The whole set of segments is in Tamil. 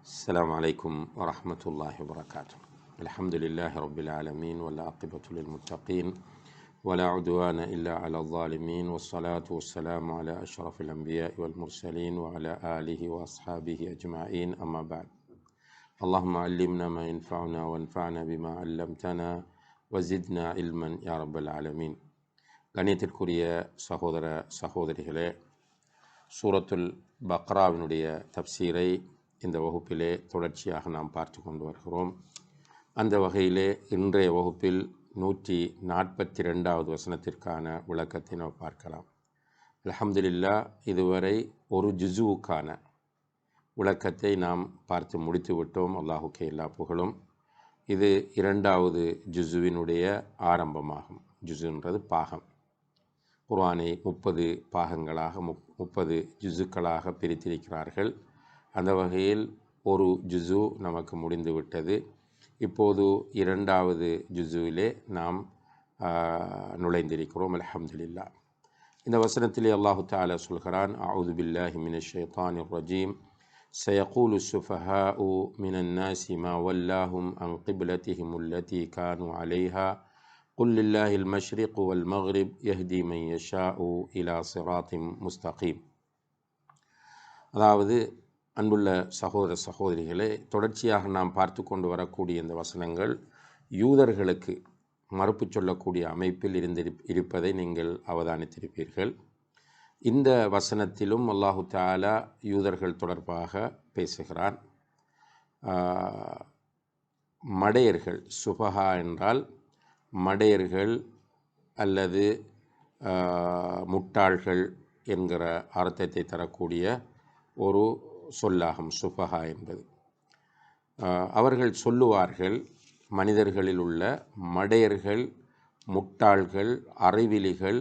السلام عليكم ورحمة الله وبركاته الحمد لله رب العالمين والعاقبة للمتقين ولا عدوان إلا على الظالمين والصلاة والسلام على أشرف الأنبياء والمرسلين وعلى آله وأصحابه أجمعين أما بعد اللهم علمنا ما ينفعنا وانفعنا بما علمتنا وزدنا علما يا رب العالمين கணியத்திற்குரிய சகோதர சகோதரிகளே சூரத்துல் பக்ராவினுடைய தப்சீரை இந்த வகுப்பிலே தொடர்ச்சியாக நாம் பார்த்து கொண்டு வருகிறோம். அந்த வகையிலே இன்றைய வகுப்பில் நூற்றி நாற்பத்தி ரெண்டாவது வசனத்திற்கான விளக்கத்தை நாம் பார்க்கலாம். அலமதுல்லா இதுவரை ஒரு ஜுசுவுக்கான விளக்கத்தை நாம் பார்த்து முடித்து விட்டோம். அல்லாஹுக்கே எல்லா புகழும். இது இரண்டாவது ஜுசுவினுடைய ஆரம்பமாகும். ஜுசுன்றது பாகம். குர்ஆனை முப்பது பாகங்களாக முப் முப்பது ஜுசுக்களாக பிரித்திருக்கிறார்கள். அந்த வகையில் ஒரு ஜுசு நமக்கு முடிந்து விட்டது இப்போது இரண்டாவது ஜுசுவிலே நாம் நுழைந்திருக்கிறோம் அல்ஹம்துலில்லா இந்த வசனத்திலே அல்லாஹு தாலா சொல்கிறான் அவுது பில்லாஹி மின ஷைத்தான் ரஜீம் سيقول السفهاء من الناس ما ولاهم عن قبلتهم التي كانوا عليها قل لله المشرق والمغرب يهدي من يشاء إلى صراط مستقيم அதாவது அன்புள்ள சகோதர சகோதரிகளே தொடர்ச்சியாக நாம் பார்த்து கொண்டு வரக்கூடிய இந்த வசனங்கள் யூதர்களுக்கு மறுப்பு சொல்லக்கூடிய அமைப்பில் இருந்து இருப்பதை நீங்கள் அவதானித்திருப்பீர்கள். இந்த வசனத்திலும் அல்லாஹு தாலா யூதர்கள் தொடர்பாக பேசுகிறான். மடையர்கள் சுபஹா என்றால் மடையர்கள் அல்லது முட்டாள்கள் என்கிற அர்த்தத்தை தரக்கூடிய ஒரு சொல்லாகும் சுபஹா என்பது. அவர்கள் சொல்லுவார்கள் மனிதர்களில் உள்ள மடையர்கள் முட்டாள்கள் அறிவிலிகள்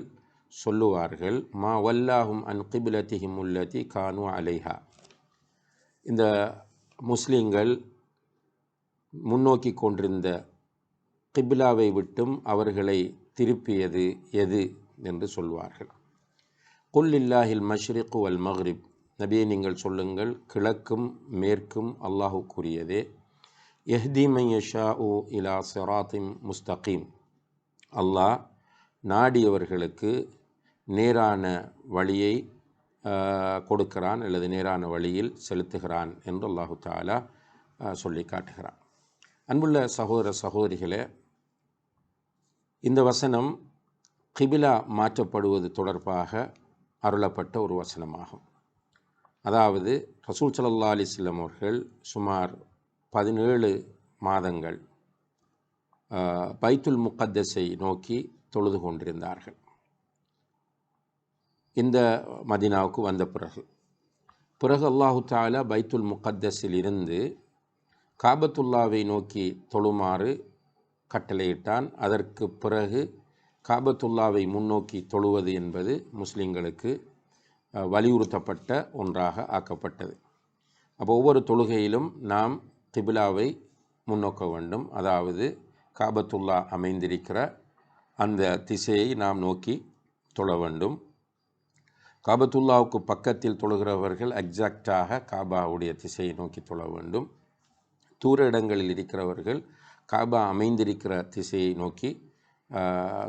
சொல்லுவார்கள் மா வல்லாஹும் அன் கிபிலத்திஹிம் உள்ளதி கானு அலைஹா. இந்த முஸ்லீம்கள் முன்னோக்கி கொண்டிருந்த கிபிலாவை விட்டும் அவர்களை திருப்பியது எது என்று சொல்வார்கள். குல் இல்லாஹில் மஷ்ரிக் வல் மஹ்ரிப். நபியை நீங்கள் சொல்லுங்கள் கிழக்கும் மேற்கும் அல்லாஹுக்குரியதே. எஹ்தி மையஷா உ இலா செராத்திம் முஸ்தகீம். அல்லாஹ் நாடியவர்களுக்கு நேரான வழியை கொடுக்கிறான் அல்லது நேரான வழியில் செலுத்துகிறான் என்று அல்லாஹு தாலா சொல்லி காட்டுகிறான். அன்புள்ள சகோதர சகோதரிகளே இந்த வசனம் கிபிலா மாற்றப்படுவது தொடர்பாக அருளப்பட்ட ஒரு வசனமாகும். அதாவது ரசூல் சல்லா அலிஸ்லம் அவர்கள் சுமார் பதினேழு மாதங்கள் பைத்துல் முக்கத்தஸை நோக்கி தொழுது கொண்டிருந்தார்கள். இந்த மதினாவுக்கு வந்த பிறகு பிறகு அல்லாஹு தாலா பைத்துல் முக்கத்தஸில் இருந்து காபத்துல்லாவை நோக்கி தொழுமாறு கட்டளையிட்டான். அதற்கு பிறகு காபத்துல்லாவை முன்னோக்கி தொழுவது என்பது முஸ்லிம்களுக்கு வலியுறுத்தப்பட்ட ஒன்றாக ஆக்கப்பட்டது. அப்போ ஒவ்வொரு தொழுகையிலும் நாம் திபிலாவை முன்னோக்க வேண்டும். அதாவது காபத்துல்லா அமைந்திருக்கிற அந்த திசையை நாம் நோக்கி தொழ வேண்டும். காபத்துல்லாவுக்கு பக்கத்தில் தொழுகிறவர்கள் எக்ஸாக்டாக காபாவுடைய திசையை நோக்கி தொழ வேண்டும். தூர இடங்களில் இருக்கிறவர்கள் காபா அமைந்திருக்கிற திசையை நோக்கி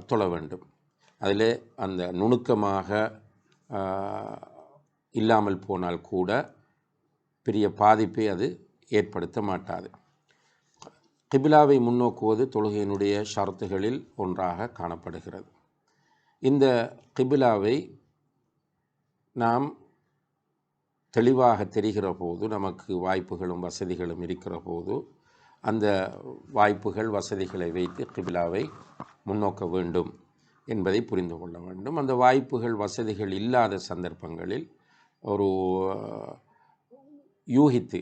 தொழ வேண்டும். அதில் அந்த நுணுக்கமாக இல்லாமல் போனால் கூட பெரிய பாதிப்பை அது ஏற்படுத்த மாட்டாது. கிபிலாவை முன்னோக்குவது தொழுகையினுடைய ஷரத்துகளில் ஒன்றாக காணப்படுகிறது. இந்த கிபிலாவை நாம் தெளிவாக தெரிகிற போது நமக்கு வாய்ப்புகளும் வசதிகளும் இருக்கிற போது அந்த வாய்ப்புகள் வசதிகளை வைத்து கிபிலாவை முன்னோக்க வேண்டும். என்பதை புரிந்து கொள்ள வேண்டும். அந்த வாய்ப்புகள் வசதிகள் இல்லாத சந்தர்ப்பங்களில் ஒரு யூகித்து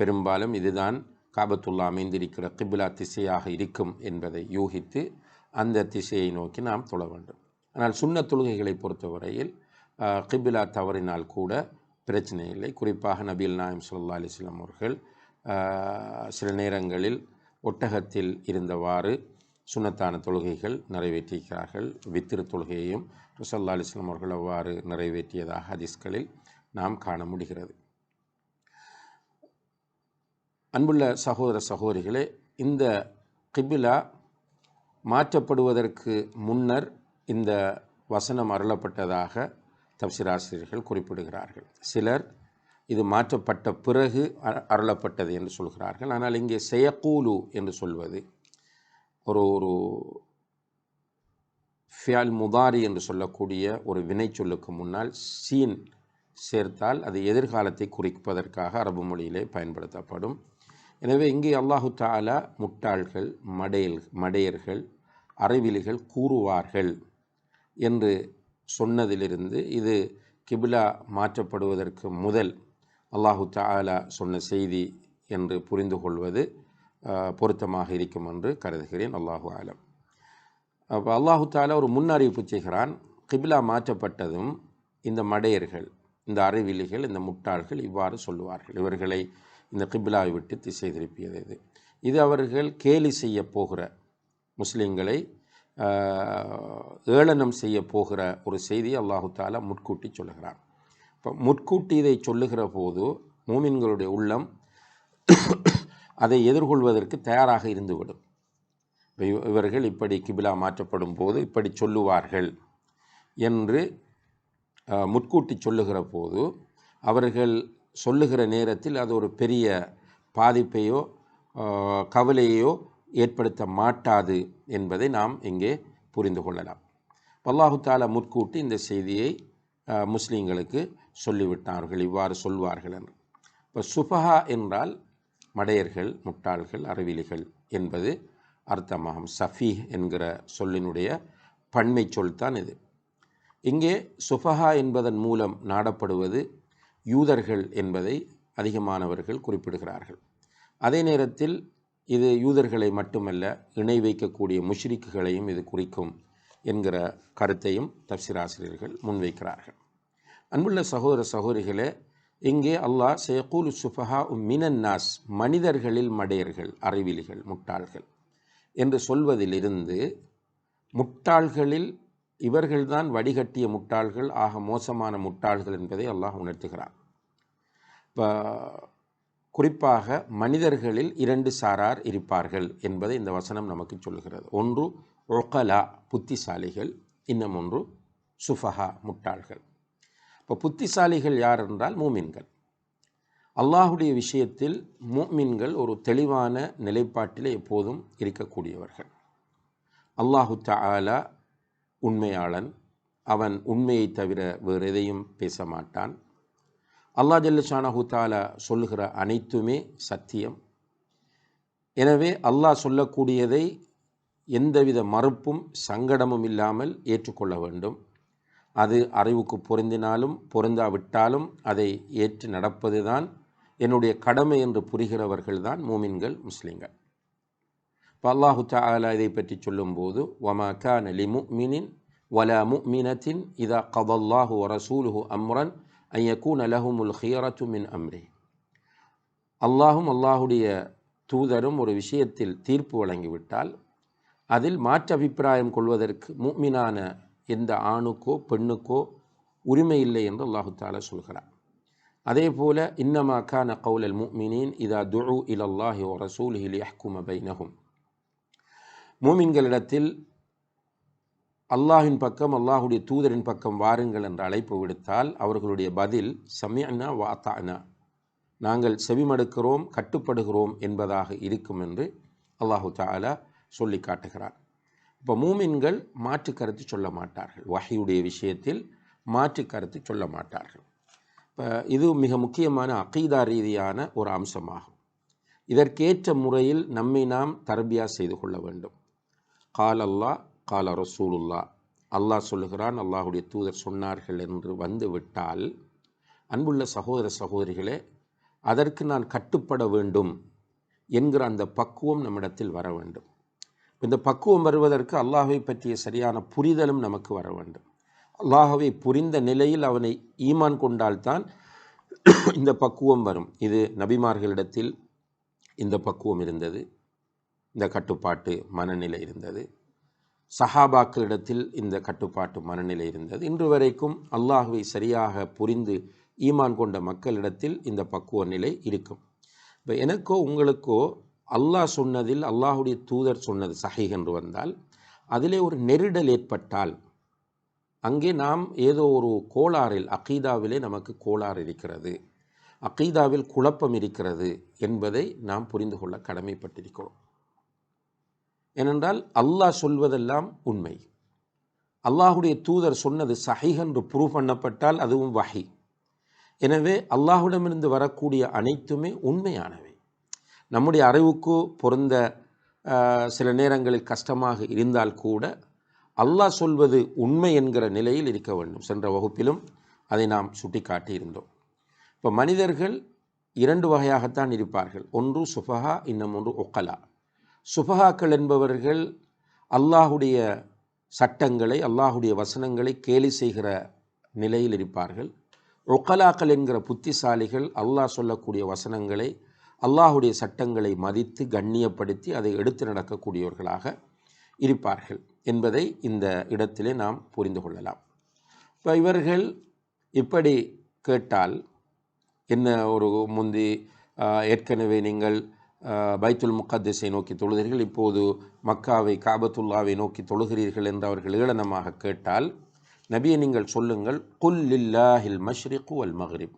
பெரும்பாலும் இதுதான் காபத்துல்லா அமைந்திருக்கிற கிபிலா திசையாக இருக்கும் என்பதை யூகித்து அந்த திசையை நோக்கி நாம் தொழ வேண்டும். ஆனால் சுண்ண தொழுகைகளை பொறுத்தவரையில் கிபிலா தவறினால் கூட பிரச்சனை இல்லை. குறிப்பாக நபீல் நாயம் சுல்லா அலிஸ்லாம் அவர்கள் சில நேரங்களில் ஒட்டகத்தில் இருந்தவாறு சுண்ணத்தான தொழுகைகள் நிறைவேற்றியிருக்கிறார்கள். வித்திரு தொழுகையையும் ருசல்லா அலிஸ்லாம் அவர்கள் அவ்வாறு நிறைவேற்றியதாக ஹதீஸ்களில் நாம் காண முடிகிறது. அன்புள்ள சகோதர சகோதரிகளே இந்த கிபிலா மாற்றப்படுவதற்கு முன்னர் இந்த வசனம் அருளப்பட்டதாக தப்சிராசிரியர்கள் குறிப்பிடுகிறார்கள். சிலர் இது மாற்றப்பட்ட பிறகு அருளப்பட்டது என்று சொல்கிறார்கள். ஆனால் இங்கே செயக்கூலு என்று சொல்வது ஒரு ஒரு ஃபியால் முதாரி என்று சொல்லக்கூடிய ஒரு வினை சொல்லுக்கு முன்னால் சீன் சேர்த்தால் அது எதிர்காலத்தை குறிப்பதற்காக அரபு மொழியிலே பயன்படுத்தப்படும். எனவே இங்கே அல்லாஹு தாலா முட்டாள்கள் மடையல் மடையர்கள் அறிவிலிகள் கூறுவார்கள் என்று சொன்னதிலிருந்து இது கிபிலா மாற்றப்படுவதற்கு முதல் அல்லாஹு தாலா சொன்ன செய்தி என்று புரிந்து கொள்வது. பொருத்தமாக இருக்கும் என்று கருதுகிறேன். அல்லாஹு ஆலம் அப்போ அல்லாஹு தாலா ஒரு முன்னறிவிப்பு செய்கிறான். கிபிலா மாற்றப்பட்டதும் இந்த மடையர்கள் இந்த அறிவிலிகள் இந்த முட்டாள்கள் இவ்வாறு சொல்லுவார்கள். இவர்களை இந்த கிபிலாவை விட்டு திசை திருப்பியது இது. இது அவர்கள் கேலி செய்ய போகிற முஸ்லீம்களை ஏளனம் செய்ய போகிற ஒரு செய்தி அல்லாஹு தாலா முட்கூட்டி சொல்லுகிறான். இப்போ முட்கூட்டி இதை சொல்லுகிற போது மூமின்களுடைய உள்ளம் அதை எதிர்கொள்வதற்கு தயாராக இருந்துவிடும். இவர்கள் இப்படி கிபிலா மாற்றப்படும் போது இப்படி சொல்லுவார்கள் என்று முட்கூட்டி சொல்லுகிற போது அவர்கள் சொல்லுகிற நேரத்தில் அது ஒரு பெரிய பாதிப்பையோ கவலையோ ஏற்படுத்த மாட்டாது என்பதை நாம் இங்கே புரிந்து கொள்ளலாம். அல்லாஹு தாலா முட்கூட்டி இந்த செய்தியை முஸ்லீம்களுக்கு சொல்லிவிட்டார்கள் இவ்வாறு சொல்வார்கள் என்று. இப்போ சுபஹா என்றால் மடையர்கள் முட்டாள்கள் அறிவிலிகள் என்பது அர்த்தமாகும். சஃபி என்கிற சொல்லினுடைய பன்மை சொல்தான் இது. இங்கே சுஃபஹா என்பதன் மூலம் நாடப்படுவது யூதர்கள் என்பதை அதிகமானவர்கள் குறிப்பிடுகிறார்கள். அதே நேரத்தில் இது யூதர்களை மட்டுமல்ல இணை வைக்கக்கூடிய முஷ்ரிக்குகளையும் இது குறிக்கும் என்கிற கருத்தையும் தப்சிராசிரியர்கள் முன்வைக்கிறார்கள். அன்புள்ள சகோதர சகோதரிகளே இங்கே அல்லாஹ் சேகூல் சுஃபஹா உம் மினன்னாஸ் மனிதர்களில் மடையர்கள் அறிவிலிகள் முட்டாள்கள் என்று சொல்வதிலிருந்து முட்டாள்களில் இவர்கள்தான் வடிகட்டிய முட்டாள்கள் ஆக மோசமான முட்டாள்கள் என்பதை அல்லாஹ் உணர்த்துகிறார் இப்போ குறிப்பாக மனிதர்களில் இரண்டு சாரார் இருப்பார்கள் என்பதை இந்த வசனம் நமக்கு சொல்கிறது ஒன்று ஒகலா புத்திசாலிகள். இன்னும் ஒன்று சுஃபஹா முட்டாள்கள். இப்போ புத்திசாலிகள் யார் என்றால் மூமின்கள். அல்லாஹுடைய விஷயத்தில் மூமின்கள் ஒரு தெளிவான நிலைப்பாட்டில் எப்போதும் இருக்கக்கூடியவர்கள். அல்லாஹு தாலா உண்மையாளன். அவன் உண்மையை தவிர வேறு எதையும் பேச மாட்டான் அல்லாஹ் ஜல்லஷானஹு தாலா சொல்லுகிற அனைத்துமே சத்தியம். எனவே அல்லாஹ் சொல்லக்கூடியதை எந்தவித மறுப்பும் சங்கடமும் இல்லாமல் ஏற்றுக்கொள்ள வேண்டும். அது அறிவுக்கு பொருந்தினாலும் பொருந்தாவிட்டாலும் அதை ஏற்று நடப்பதுதான் என்னுடைய கடமை என்று புரிகிறவர்கள்தான் மூமின்கள் முஸ்லீம்கள். இப்போ அல்லாஹு தஆலா இதை பற்றி சொல்லும்போது வமா கான் அலி முக்மினின் வலா முக்மினத்தின் இதா கதல்லாஹு ரசூலுஹு அம்ரன் அன் யகூன லஹுமுல் ஹியரத்து மின் அம்ரி. அல்லாஹும் அல்லாஹுடைய தூதரும் ஒரு விஷயத்தில் தீர்ப்பு வழங்கிவிட்டால் அதில் மாற்று அபிப்பிராயம் கொள்வதற்கு முஃமினான எந்த ஆணுக்கோ பெண்ணுக்கோ உரிமை இல்லை என்று அல்லாஹு தாலா சொல்கிறார் அதே போல இன்னமா கான கவுலல் முமினின் இதா இல் இலல்லாஹி வ ரசூலிஹி லியஹ்கும பைனஹும். மூமின்களிடத்தில் அல்லாஹின் பக்கம் அல்லாஹுடைய தூதரின் பக்கம் வாருங்கள் என்று அழைப்பு விடுத்தால் அவர்களுடைய பதில் சமியனா வாத்தானா நாங்கள் செவிமடுக்கிறோம் கட்டுப்படுகிறோம் என்பதாக இருக்கும் என்று அல்லாஹு தாலா சொல்லி காட்டுகிறான். இப்போ மூமின்கள் மாற்று கருத்து சொல்ல மாட்டார்கள். வகையுடைய விஷயத்தில் மாற்று கருத்து சொல்ல மாட்டார்கள். இப்போ இது மிக முக்கியமான அகீதா ரீதியான ஒரு அம்சமாகும். இதற்கேற்ற முறையில் நம்மை நாம் தர்பியா செய்து கொள்ள வேண்டும். கால் அல்லா கால ரசூலுல்லா. அல்லாஹ் சொல்லுகிறான் அல்லாஹுடைய தூதர் சொன்னார்கள் என்று வந்துவிட்டால் அன்புள்ள சகோதர சகோதரிகளே அதற்கு நான் கட்டுப்பட வேண்டும் என்கிற அந்த பக்குவம் நம்மிடத்தில் வர வேண்டும். இந்த பக்குவம் வருவதற்கு அல்லாஹை பற்றிய சரியான புரிதலும் நமக்கு வர வேண்டும். அல்லாஹவை புரிந்த நிலையில் அவனை ஈமான் கொண்டால்தான் இந்த பக்குவம் வரும். இது நபிமார்களிடத்தில் இந்த பக்குவம் இருந்தது. இந்த கட்டுப்பாட்டு மனநிலை இருந்தது. சஹாபாக்களிடத்தில் இந்த கட்டுப்பாட்டு மனநிலை இருந்தது. இன்று வரைக்கும் அல்லாஹுவை சரியாக புரிந்து ஈமான் கொண்ட மக்களிடத்தில் இந்த பக்குவ நிலை இருக்கும். இப்போ எனக்கோ உங்களுக்கோ அல்லாஹ் சொன்னதில் அல்லாஹுடைய தூதர் சொன்னது சஹீஹ் என்று வந்தால் அதிலே ஒரு நெருடல் ஏற்பட்டால் அங்கே நாம் ஏதோ ஒரு கோளாறில் அகீதாவிலே நமக்கு கோளாறு இருக்கிறது. அகீதாவில் குழப்பம் இருக்கிறது என்பதை நாம் புரிந்து கொள்ள கடமைப்பட்டிருக்கிறோம். ஏனென்றால் அல்லாஹ் சொல்வதெல்லாம் உண்மை. அல்லாஹுடைய தூதர் சொன்னது சஹீஹ் என்று ப்ரூவ் பண்ணப்பட்டால் அதுவும் வஹி. எனவே அல்லாஹுடமிருந்து வரக்கூடிய அனைத்துமே உண்மையானவை. நம்முடைய அறிவுக்கு பொருந்த சில நேரங்களில் கஷ்டமாக இருந்தால் கூட அல்லாஹ் சொல்வது உண்மை என்கிற நிலையில் இருக்க வேண்டும். சென்ற வகுப்பிலும் அதை நாம் சுட்டிக்காட்டி இருந்தோம். இப்போ மனிதர்கள் இரண்டு வகையாகத்தான் இருப்பார்கள். ஒன்று சுபஹா இன்னும் ஒன்று ஒக்கலா சுஃபஹாக்கள் என்பவர்கள் அல்லாஹுடைய சட்டங்களை அல்லாஹுடைய வசனங்களை கேலி செய்கிற நிலையில் இருப்பார்கள். ஒக்கலாக்கள் என்கிற புத்திசாலிகள் அல்லாஹ் சொல்லக்கூடிய வசனங்களை அல்லாஹுடைய சட்டங்களை மதித்து கண்ணியப்படுத்தி அதை எடுத்து நடக்கக்கூடியவர்களாக இருப்பார்கள் என்பதை இந்த இடத்திலே நாம் புரிந்து கொள்ளலாம். இப்போ இவர்கள் இப்படி கேட்டால் என்ன ஒரு முந்தி ஏற்கனவே நீங்கள் பைத்துல் முகத்திஸை நோக்கி தொழுகிறீர்கள் இப்போது மக்காவை காபத்துல்லாவை நோக்கி தொழுகிறீர்கள் என்று அவர்கள் ஏளனமாக கேட்டால் நபியை நீங்கள் சொல்லுங்கள் குல் இல்லாஹில் மஷ்ரிக்கு அல் மக்ரிப்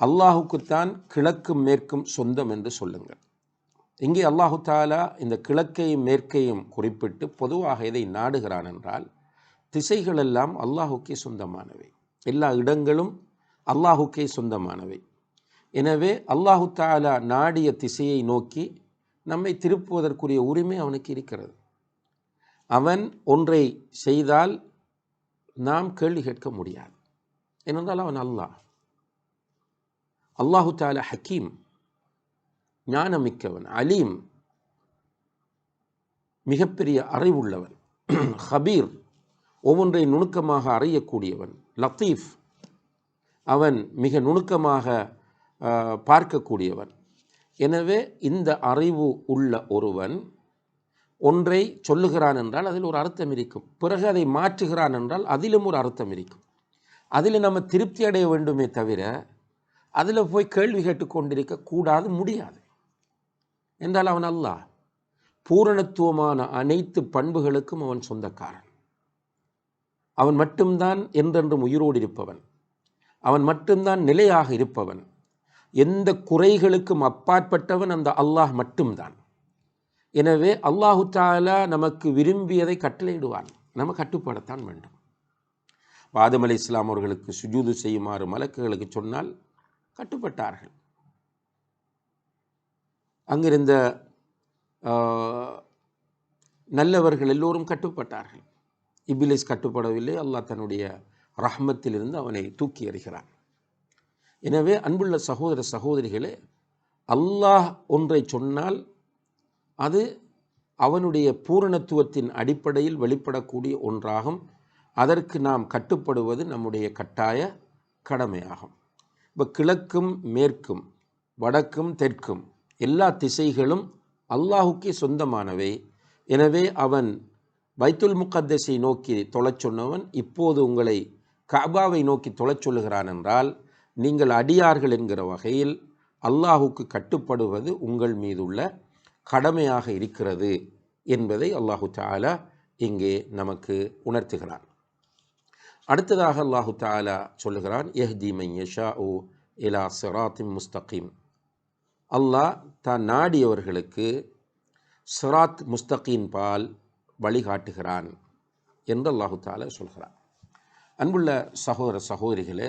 அல்லாஹுக்குத்தான் கிழக்கும் மேற்கும் சொந்தம் என்று சொல்லுங்கள். இங்கே அல்லாஹு தாலா இந்த கிழக்கையும் மேற்கையும் குறிப்பிட்டு பொதுவாக இதை நாடுகிறான் என்றால் திசைகளெல்லாம் அல்லாஹுக்கே சொந்தமானவை. எல்லா இடங்களும் அல்லாஹுக்கே சொந்தமானவை. எனவே அல்லாஹு தாலா நாடிய திசையை நோக்கி நம்மை திருப்புவதற்குரிய உரிமை அவனுக்கு இருக்கிறது. அவன் ஒன்றை செய்தால் நாம் கேள்வி கேட்க முடியாது. ஏனென்றால் அவன் அல்லாஹ். அல்லாஹு தாலா ஹக்கீம் ஞானமிக்கவன் அலீம் மிகப்பெரிய அறிவுள்ளவன் ஹபீர் ஒவ்வொன்றை நுணுக்கமாக அறியக்கூடியவன் லத்தீஃப் அவன் மிக நுணுக்கமாக பார்க்கக்கூடியவன். எனவே இந்த அறிவு உள்ள ஒருவன் ஒன்றை சொல்லுகிறான் என்றால் அதில் ஒரு அர்த்தம் இருக்கும். பிறகு அதை மாற்றுகிறான் என்றால் அதிலும் ஒரு அர்த்தம் இருக்கும். அதில் நம்ம திருப்தி அடைய வேண்டுமே தவிர அதில் போய் கேள்வி கேட்டுக்கொண்டிருக்க கூடாது முடியாது. என்றால் அவன் அல்லாஹ் பூரணத்துவமான அனைத்து பண்புகளுக்கும் அவன் சொந்தக்காரன். அவன் மட்டும்தான் என்றென்றும் உயிரோடு இருப்பவன். அவன் மட்டும்தான் நிலையாக இருப்பவன். எந்த குறைகளுக்கும் அப்பாற்பட்டவன் அந்த அல்லாஹ் மட்டும்தான். எனவே அல்லாஹு தாலா நமக்கு விரும்பியதை கட்டளையிடுவான். நம்ம கட்டுப்படத்தான் வேண்டும். ஆதம் அலை இஸ்லாம் அவர்களுக்கு சுஜூது செய்யுமாறு மலக்குகளுக்கு சொன்னால் கட்டுப்பட்டார்கள். அங்கிருந்த நல்லவர்கள் எல்லோரும் கட்டுப்பட்டார்கள். இபிலிஸ் கட்டுப்படவில்லை. அல்லாஹ் தன்னுடைய ரஹ்மத்திலிருந்து அவனை தூக்கி எறிகிறான். எனவே அன்புள்ள சகோதர சகோதரிகளே அல்லாஹ் ஒன்றை சொன்னால் அது அவனுடைய பூரணத்துவத்தின் அடிப்படையில் வெளிப்படக்கூடிய ஒன்றாகும். அதற்கு நாம் கட்டுப்படுவது நம்முடைய கட்டாய கடமையாகும். இப்போ கிழக்கும் மேற்கும் வடக்கும் தெற்கும் எல்லா திசைகளும் அல்லாஹுக்கே சொந்தமானவை. எனவே அவன் பைத்துல் முகத்தஸை நோக்கி தொழச் சொன்னவன் இப்போது உங்களை கபாவை நோக்கி தொழச் சொல்லுகிறான் என்றால் நீங்கள் அடியார்கள் என்கிற வகையில் அல்லாஹுக்கு கட்டுப்படுவது உங்கள் மீதுள்ள கடமையாக இருக்கிறது என்பதை அல்லாஹு தாலா இங்கே நமக்கு உணர்த்துகிறான். அடுத்ததாக அல்லாஹு தாலா சொல்லுகிறான் எஹ்தி மையஷா ஓ இலா சிராத்தின் முஸ்தகீம். அல்லாஹ் தான் நாடியவர்களுக்கு சிராத் முஸ்தகீன் பால் வழிகாட்டுகிறான் என்று அல்லாஹு தாலா சொல்கிறான். அன்புள்ள சகோதர சகோதரிகளே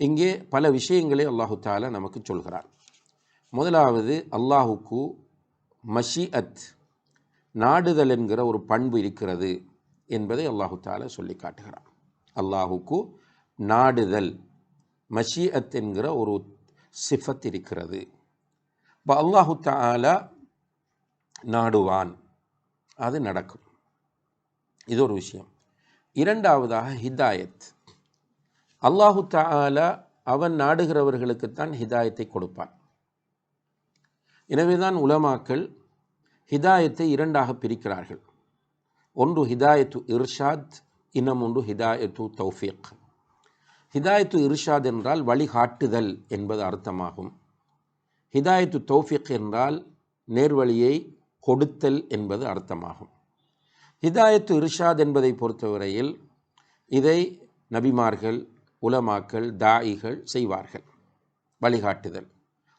இங்கே பல விஷயங்களை அல்லாஹு தாலா நமக்கு சொல்கிறான். முதலாவது அல்லாஹுக்கு மஷிஅத் நாடுதல் என்கிற ஒரு பண்பு இருக்கிறது என்பதை அல்லாஹு தாலா சொல்லி காட்டுகிறான் அல்லாஹுக்கு நாடுதல் மஷியத் என்கிற ஒரு சிஃபத் இருக்கிறது. இப்போ அல்லாஹு தாலா நாடுவான். அது நடக்கும். இது ஒரு விஷயம். இரண்டாவதாக ஹிதாயத். அல்லாஹு தாலா அவன் நாடுகிறவர்களுக்குத்தான் ஹிதாயத்தை கொடுப்பான். எனவேதான் உலமாக்கள் ஹிதாயத்தை இரண்டாக பிரிக்கிறார்கள். ஒன்று ஹிதாயத்து இர்ஷாத் இன்னும் ஹிதாயத்து தௌஃபீக். ஹிதாயத்து இர்ஷாத் என்றால் வழிகாட்டுதல் என்பது அர்த்தமாகும். ஹிதாயத்து தௌஃபிக் என்றால் நேர்வழியை கொடுத்தல் என்பது அர்த்தமாகும். ஹிதாயத்து இர்ஷாத் என்பதை பொறுத்தவரையில் இதை நபிமார்கள் உலமாக்கள் தாயிகள் செய்வார்கள். வழிகாட்டுதல்.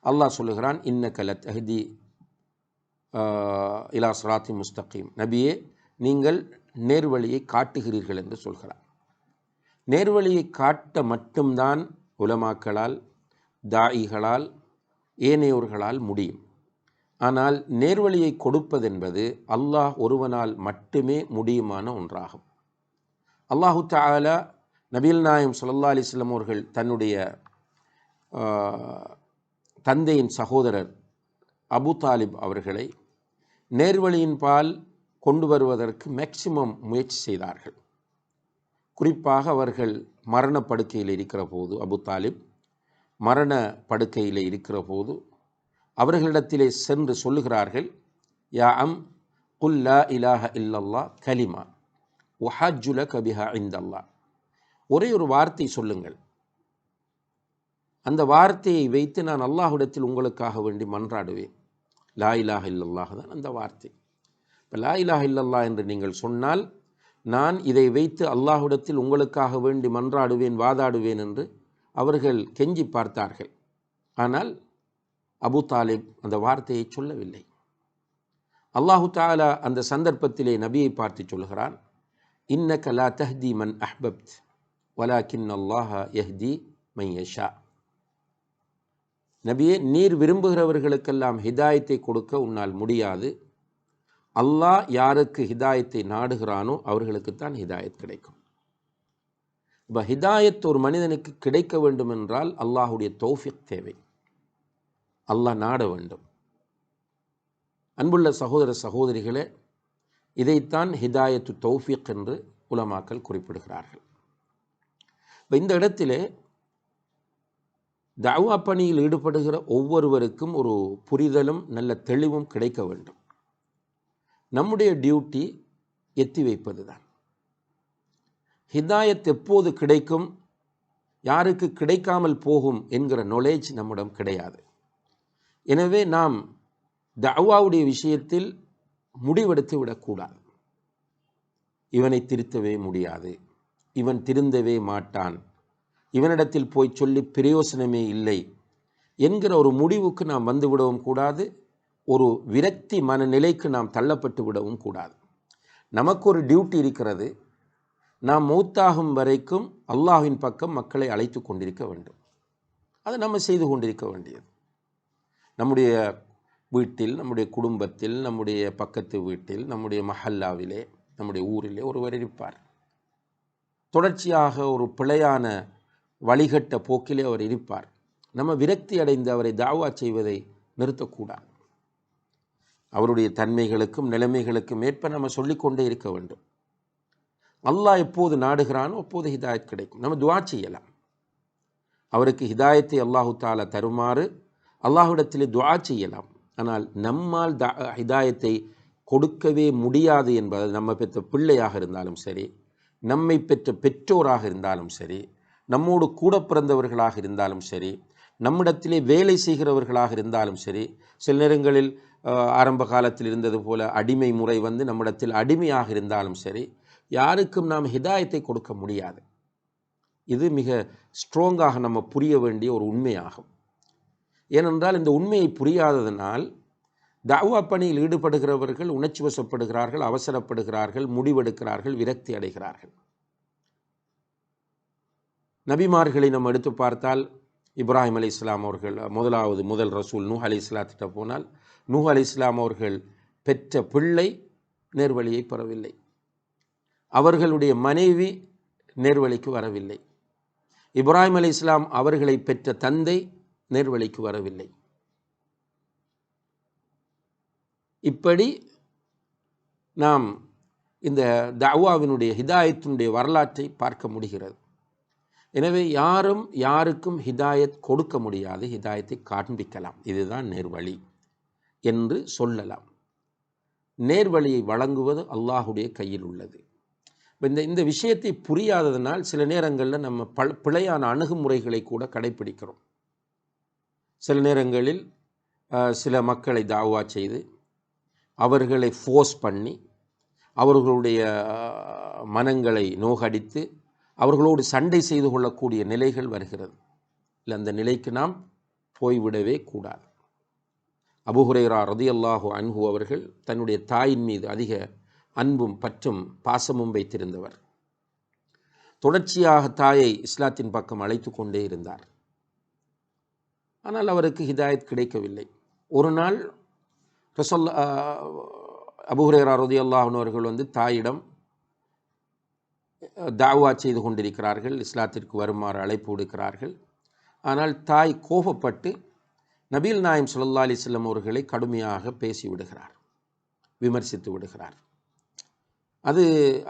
அல்லாஹ் சொல்லுகிறான் இன்ன கலத் அஹதி இலா சராத்தி முஸ்தகீம். நபியே நீங்கள் நேர்வழியை காட்டுகிறீர்கள் என்று சொல்கிறார். நேர்வழியை காட்ட மட்டும்தான் உலமாக்களால் தாயிகளால் ஏனையோர்களால் முடியும். ஆனால் நேர்வழியை கொடுப்பதென்பது அல்லாஹ் ஒருவனால் மட்டுமே முடியுமான ஒன்றாகும். அல்லாஹு தாலா நபீல் நாயம் சுல்லா அலிஸ்லம் அவர்கள் தன்னுடைய தந்தையின் சகோதரர் அபு தாலிப் அவர்களை நேர்வழியின் பால் கொண்டு வருவதற்கு மேக்சிமம் முயற்சி செய்தார்கள். குறிப்பாக அவர்கள் மரண படுக்கையில் இருக்கிற போது அபு தாலிப் மரண படுக்கையில் இருக்கிற போது அவர்களிடத்திலே சென்று சொல்லுகிறார்கள் யா அம் குல்லா இலாஹ இல்லல்லா கலிமா உஹாஜுல கபிஹா இந்தல்லா ஒரே ஒரு வார்த்தை சொல்லுங்கள். அந்த வார்த்தையை வைத்து நான் அல்லாஹ்விடத்தில் உங்களுக்காக வேண்டி மன்றாடுவேன். லா இலாஹ இல்லல்லாக தான் அந்த வார்த்தை. இப்போ லா இலாஹ இல்லல்லா என்று நீங்கள் சொன்னால் நான் இதை வைத்து அல்லாஹுடத்தில் உங்களுக்காக வேண்டி மன்றாடுவேன் வாதாடுவேன் என்று அவர்கள் கெஞ்சி பார்த்தார்கள். ஆனால் அபு தாலிப் அந்த வார்த்தையை சொல்லவில்லை. அல்லாஹு தாலா அந்த சந்தர்ப்பத்திலே நபியை பார்த்து சொல்கிறான் இன்ன லா தஹ்தி மன் அஹ்பப்த் வலாக்கின் அல்லாஹ எஹ்தி மையஷா நபியே நீர் விரும்புகிறவர்களுக்கெல்லாம் ஹிதாயத்தை கொடுக்க உன்னால் முடியாது. அல்லாஹ் யாருக்கு ஹிதாயத்தை நாடுகிறானோ அவர்களுக்குத்தான் ஹிதாயத் கிடைக்கும். இப்போ ஹிதாயத் ஒரு மனிதனுக்கு கிடைக்க வேண்டும் என்றால் அல்லாஹுடைய தௌஃபிக் தேவை. அல்லாஹ் நாட வேண்டும். அன்புள்ள சகோதர சகோதரிகளே இதைத்தான் ஹிதாயத்து தௌஃபிக் என்று உலமாக்கல் குறிப்பிடுகிறார்கள். இப்போ இந்த இடத்திலே தவா பணியில் ஈடுபடுகிற ஒவ்வொருவருக்கும் ஒரு புரிதலும் நல்ல தெளிவும் கிடைக்க வேண்டும். நம்முடைய டியூட்டி எத்தி வைப்பது தான் ஹிதாயத் எப்போது கிடைக்கும்? யாருக்கு கிடைக்காமல் போகும் என்கிற நாலேஜ் நம்மிடம் கிடையாது. எனவே நாம் தவாவுடைய விஷயத்தில் முடிவெடுத்து விடக்கூடாது. இவனை திருத்தவே முடியாது. இவன் திருந்தவே மாட்டான். இவனிடத்தில் போய் சொல்லி பிரயோசனமே இல்லை என்கிற ஒரு முடிவுக்கு நாம் வந்து விடவும் கூடாது. ஒரு விரக்தி மனநிலைக்கு நாம் தள்ளப்பட்டு விடவும் கூடாது. நமக்கு ஒரு டியூட்டி இருக்கிறது. நாம் மௌத்தாகும் வரைக்கும் அல்லாஹின் பக்கம் மக்களை அழைத்து கொண்டிருக்க வேண்டும். அதை நம்ம செய்து கொண்டிருக்க வேண்டியது. நம்முடைய வீட்டில் நம்முடைய குடும்பத்தில் நம்முடைய பக்கத்து வீட்டில் நம்முடைய மஹல்லாவிலே நம்முடைய ஊரிலே ஒருவர் இருப்பார். தொடர்ச்சியாக ஒரு பிழையான வழிகட்ட போக்கிலே அவர் இருப்பார். நம்ம விரக்தி அடைந்து அவரை தாவா செய்வதை நிறுத்தக்கூடாது. அவருடைய தன்மைகளுக்கும் நிலைமைகளுக்கும் ஏற்ப நம்ம சொல்லிக்கொண்டே இருக்க வேண்டும். அல்லாஹ் எப்போது நாடுகிறானோ அப்போது ஹிதாயத் கிடைக்கும். நம்ம துவா செய்யலாம். அவருக்கு ஹிதாயத்தை அல்லாஹு தாலா தருமாறு அல்லாஹுடத்திலே துவா செய்யலாம். ஆனால் நம்மால் த ஹிதாயத்தை கொடுக்கவே முடியாது என்பது நம்ம பெற்ற பிள்ளையாக இருந்தாலும் சரி நம்மை பெற்ற பெற்றோராக இருந்தாலும் சரி நம்மோடு கூட பிறந்தவர்களாக இருந்தாலும் சரி நம்மிடத்திலே வேலை செய்கிறவர்களாக இருந்தாலும் சரி சில நேரங்களில் ஆரம்ப காலத்தில் இருந்தது போல அடிமை முறை வந்து நம்மிடத்தில் அடிமையாக இருந்தாலும் சரி யாருக்கும் நாம் ஹிதாயத்தை கொடுக்க முடியாது. இது மிக ஸ்ட்ராங்காக நம்ம புரிய வேண்டிய ஒரு உண்மையாகும். ஏனென்றால் இந்த உண்மையை புரியாததனால் தாவா பணியில் ஈடுபடுகிறவர்கள் உணர்ச்சி வசப்படுகிறார்கள் அவசரப்படுகிறார்கள் முடிவெடுக்கிறார்கள் விரக்தி அடைகிறார்கள். நபிமார்களை நம்ம எடுத்து பார்த்தால் இப்ராஹிம் அலி இஸ்லாம் அவர்கள் முதலாவது முதல் ரசூல் நூஹ் அலி இஸ்லாத்திட்ட போனால் நூஹ் அலி இஸ்லாம் அவர்கள் பெற்ற பிள்ளை நேர்வழியை பெறவில்லை. அவர்களுடைய மனைவி நேர்வழிக்கு வரவில்லை. இப்ராஹிம் அலி இஸ்லாம் அவர்களை பெற்ற தந்தை நேர்வழிக்கு வரவில்லை. இப்படி நாம் இந்த தவாவினுடைய ஹிதாயத்தினுடைய வரலாற்றை பார்க்க முடிகிறது. எனவே யாரும் யாருக்கும் ஹிதாயத் கொடுக்க முடியாது. ஹிதாயத்தை காண்பிக்கலாம். இதுதான் நேர்வழி. என்று சொல்லலாம். நேர்வழியை வழங்குவது அல்லாஹுடைய கையில் உள்ளது. இந்த இந்த விஷயத்தை புரியாததனால் சில நேரங்களில் நம்ம பல் பிழையான அணுகுமுறைகளை கூட கடைப்பிடிக்கிறோம். சில நேரங்களில் சில மக்களை தாவா செய்து அவர்களை ஃபோர்ஸ் பண்ணி அவர்களுடைய மனங்களை நோகடித்து அவர்களோடு சண்டை செய்து கொள்ளக்கூடிய நிலைகள் வருகிறது. இல்லை அந்த நிலைக்கு நாம் போய்விடவே கூடாது. அபுஹுரேரா ரதியல்லாஹு அன்ஹு அவர்கள் தன்னுடைய தாயின் மீது அதிக அன்பும் பற்றும் பாசமும் வைத்திருந்தவர். தொடர்ச்சியாக தாயை இஸ்லாத்தின் பக்கம் அழைத்து கொண்டே இருந்தார். ஆனால் அவருக்கு ஹிதாயத் கிடைக்கவில்லை. ஒரு நாள் ரசோல் அபுஹுரேரா ரதியல்லாஹன் அவர்கள் வந்து தாயிடம் தாவா செய்து கொண்டிருக்கிறார்கள் இஸ்லாத்திற்கு வருமாறு அழைப்பு விடுக்கிறார்கள். ஆனால் தாய் கோபப்பட்டு நபீல் நாயம் சுல்லா அலிஸ்லம் அவர்களை கடுமையாக பேசி விடுகிறார் விமர்சித்து விடுகிறார். அது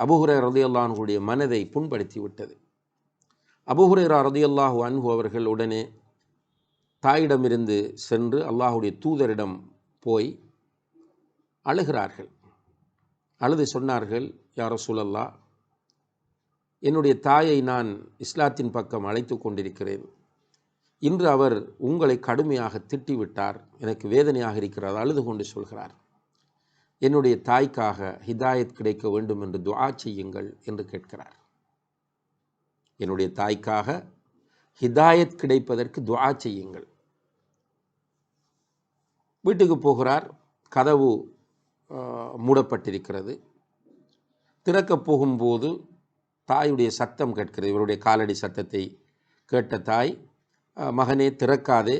அபுஹுரே ரதியல்லாஹுடைய மனதை புண்படுத்தி விட்டது. அபுஹுரேரா ரதியுல்லாஹு அன்ஹு அவர்கள் உடனே தாயிடமிருந்து சென்று அல்லாஹுடைய தூதரிடம் போய் அழுகிறார்கள். அழுது சொன்னார்கள் யார சூழல்லா என்னுடைய தாயை நான் இஸ்லாத்தின் பக்கம் அழைத்து கொண்டிருக்கிறேன். இன்று அவர் உங்களை கடுமையாக திட்டிவிட்டார் எனக்கு வேதனையாக இருக்கிறார் அழுது கொண்டு சொல்கிறார். என்னுடைய தாய்க்காக ஹிதாயத் கிடைக்க வேண்டும் என்று துவா செய்யுங்கள் என்று கேட்கிறார். என்னுடைய தாய்க்காக ஹிதாயத் கிடைப்பதற்கு துவா செய்யுங்கள். வீட்டுக்கு போகிறார் கதவு மூடப்பட்டிருக்கிறது. திறக்கப் போகும்போது தாயுடைய சத்தம் கேட்கிறது. இவருடைய காலடி சத்தத்தை கேட்ட தாய் மகனே திறக்காதே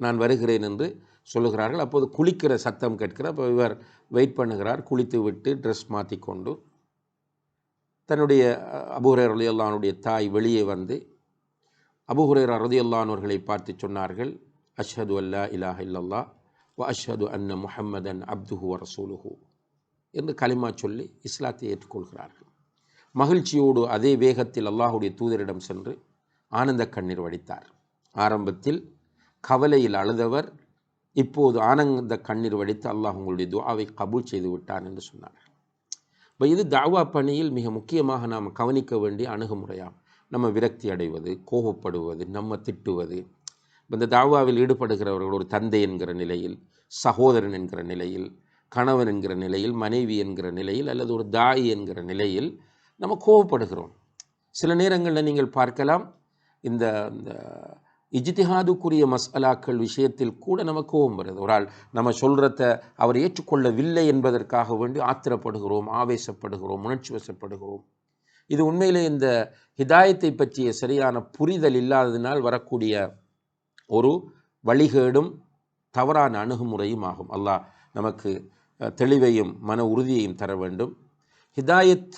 நான் வருகிறேன் என்று சொல்லுகிறார்கள். அப்போது குளிக்கிற சத்தம் கேட்கிறார். அப்போ இவர் வெயிட் பண்ணுகிறார். குளித்து விட்டு ட்ரெஸ் மாற்றிக்கொண்டு தன்னுடைய அபுஹுரேர் ரலியல்லானுடைய தாய் வெளியே வந்து அபுஹுரேர் ரலியல்லானவர்களை பார்த்து சொன்னார்கள் அஷ்ஹது அல்லா இலாஹ இல்லல்லா வ அஷ்ஹது அன்ன முஹம்மதன் அப்துஹு வ ரசூலுஹு என்று கலிமா சொல்லி இஸ்லாத்தை ஏற்றுக்கொள்கிறார்கள். மகிழ்ச்சியோடு அதே வேகத்தில் அல்லாஹுடைய தூதரிடம் சென்று ஆனந்த கண்ணீர் வடித்தார். ஆரம்பத்தில் கவலையில் அழுதவர். இப்போது ஆனந்த கண்ணீர் வடித்து அல்லாஹ் உங்களுடைய துவாவை கபூல் செய்து விட்டார் என்று சொன்னார் இப்போ இது தாவா பணியில் மிக முக்கியமாக நாம் கவனிக்க வேண்டிய அணுகுமுறையாக நம்ம விரக்தி அடைவது கோபப்படுவது நம்ம திட்டுவது. இந்த தாவாவில் ஈடுபடுகிறவர்கள் ஒரு தந்தை என்கிற நிலையில் சகோதரன் என்கிற நிலையில் கணவன் என்கிற நிலையில் மனைவி என்கிற நிலையில் அல்லது ஒரு தாய் என்கிற நிலையில் நம்ம கோபப்படுகிறோம். சில நேரங்களில் நீங்கள் பார்க்கலாம் இந்த இந்த இஜ்திஹாதுக்குரிய மசாலாக்கள் விஷயத்தில் கூட நமக்கு கோபம் வருது. ஒரு ஆள் நம்ம சொல்கிறத அவர் ஏற்றுக்கொள்ளவில்லை என்பதற்காக வேண்டி ஆத்திரப்படுகிறோம் ஆவேசப்படுகிறோம் உணர்ச்சி வசப்படுகிறோம். இது உண்மையிலே இந்த ஹிதாயத்தை பற்றிய சரியான புரிதல் இல்லாததினால் வரக்கூடிய ஒரு வழிகேடும் தவறான அணுகுமுறையும் ஆகும். அல்லாஹ் நமக்கு தெளிவையும் மன உறுதியையும் தர வேண்டும். ஹிதாயத்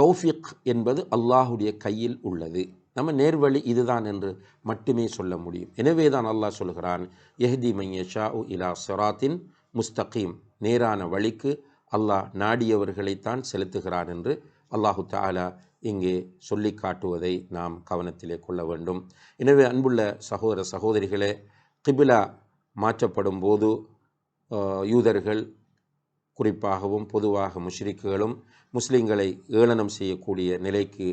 தௌஃபிக் என்பது அல்லாஹுடைய கையில் உள்ளது. நம்ம நேர்வழி இதுதான் என்று மட்டுமே சொல்ல முடியும். எனவே தான் அல்லாஹ் சொல்கிறான் எஹ்தி மையஷா உ இலா சொராத்தின் முஸ்தகீம். நேரான வழிக்கு அல்லாஹ் நாடியவர்களைத்தான் செலுத்துகிறான் என்று அல்லாஹு தாலா இங்கே சொல்லி காட்டுவதை நாம் கவனத்திலே கொள்ள வேண்டும். எனவே அன்புள்ள சகோதர சகோதரிகளே கிபிலா மாற்றப்படும் போது யூதர்கள் குறிப்பாகவும் பொதுவாக முஷ்ரிக்குகளும் முஸ்லீம்களை ஏளனம் செய்யக்கூடிய நிலைக்கு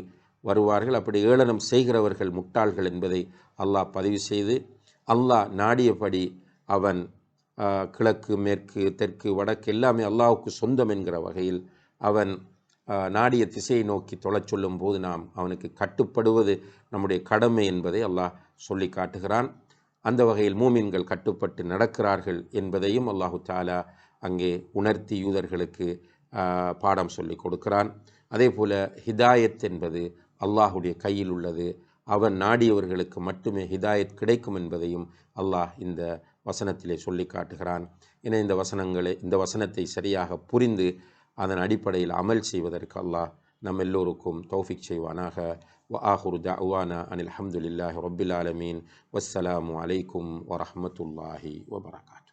வருவார்கள். அப்படி ஏளனம் செய்கிறவர்கள் முட்டாள்கள் என்பதை அல்லாஹ் பதிவு செய்து அல்லாஹ் நாடியபடி அவன் கிழக்கு மேற்கு தெற்கு வடக்கு எல்லாமே அல்லாவுக்கு சொந்தம் என்கிற வகையில் அவன் நாடிய திசையை நோக்கி தொலைச் சொல்லும் போது நாம் அவனுக்கு கட்டுப்படுவது நம்முடைய கடமை என்பதை அல்லாஹ் சொல்லி காட்டுகிறான். அந்த வகையில் மூமின்கள் கட்டுப்பட்டு நடக்கிறார்கள் என்பதையும் அல்லாஹு தாலா அங்கே உணர்த்தி யூதர்களுக்கு பாடம் சொல்லி கொடுக்கிறான். அதே போல் ஹிதாயத் என்பது அல்லாஹுடைய கையில் உள்ளது. அவன் நாடியவர்களுக்கு மட்டுமே ஹிதாயத் கிடைக்கும் என்பதையும் அல்லாஹ் இந்த வசனத்திலே சொல்லி காட்டுகிறான். என இந்த வசனங்களை இந்த வசனத்தை சரியாக புரிந்து அதன் அடிப்படையில் அமல் செய்வதற்கு அல்லாஹ் நம் எல்லோருக்கும் தௌஃபிக் செய்வானாக. வ ஆஹுரு தவானா அனில் அஹமதுல்லாஹ் ரொபில் ஆலமீன். வஸ்ஸலாமு அலைக்கும் வரமத்துல்லாஹி வபரகாத்.